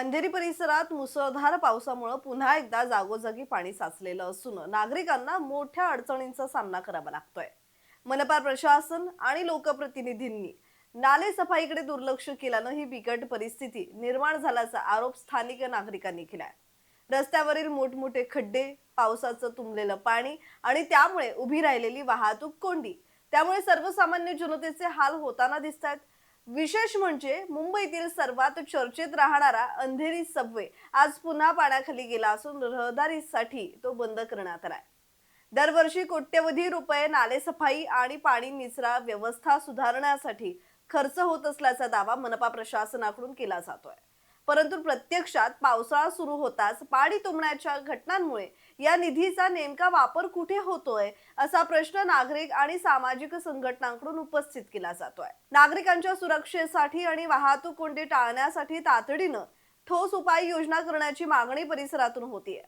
अंधेरी परिसरात मुसळधार पावसामुळे पुन्हा एकदा जागोजागी पाणी साचलेलं असून नागरिकांना मोठ्या अडचणींचा सामना करावा लागतोय. मनपा प्रशासन आणि लोकप्रतिनिधींनी नाले सफाईकडे दुर्लक्ष केल्यानं ही बिकट परिस्थिती निर्माण झाल्याचा आरोप स्थानिक नागरिकांनी केलाय. रस्त्यावरील मोठमोठे खड्डे पावसाचं तुंबलेलं पाणी आणि त्यामुळे उभी राहिलेली वाहतूक कोंडी त्यामुळे सर्वसामान्य जनतेचे हाल होताना दिसत आहेत विशेष म्हणजे मुंबईतील सर्वात चर्चेत राहणारा अंधेरी सबवे आज पुन्हा पाण्याखाली गेला असून रहदारीसाठी तो बंद करण्यात आलाय. दरवर्षी कोट्यवधी रुपये नालेसफाई आणि पाणी निचरा व्यवस्था सुधारण्यासाठी खर्च होत असल्याचा दावा मनपा प्रशासनाकडून केला जातोय. परंतु प्रत्यक्षात पावसाळा सुरू होताच पाणी तुंबण्याच्या घटनांमुळे या निधीचा नेमका वापर कुठे होतोय असा प्रश्न नागरिक आणि सामाजिक संघटनांकडून उपस्थित केला जातोय. नागरिकांच्या सुरक्षेसाठी आणि वाहतूक कोंडी टाळण्यासाठी तातडीनं ठोस उपाययोजना करण्याची मागणी परिसरातून होतीये.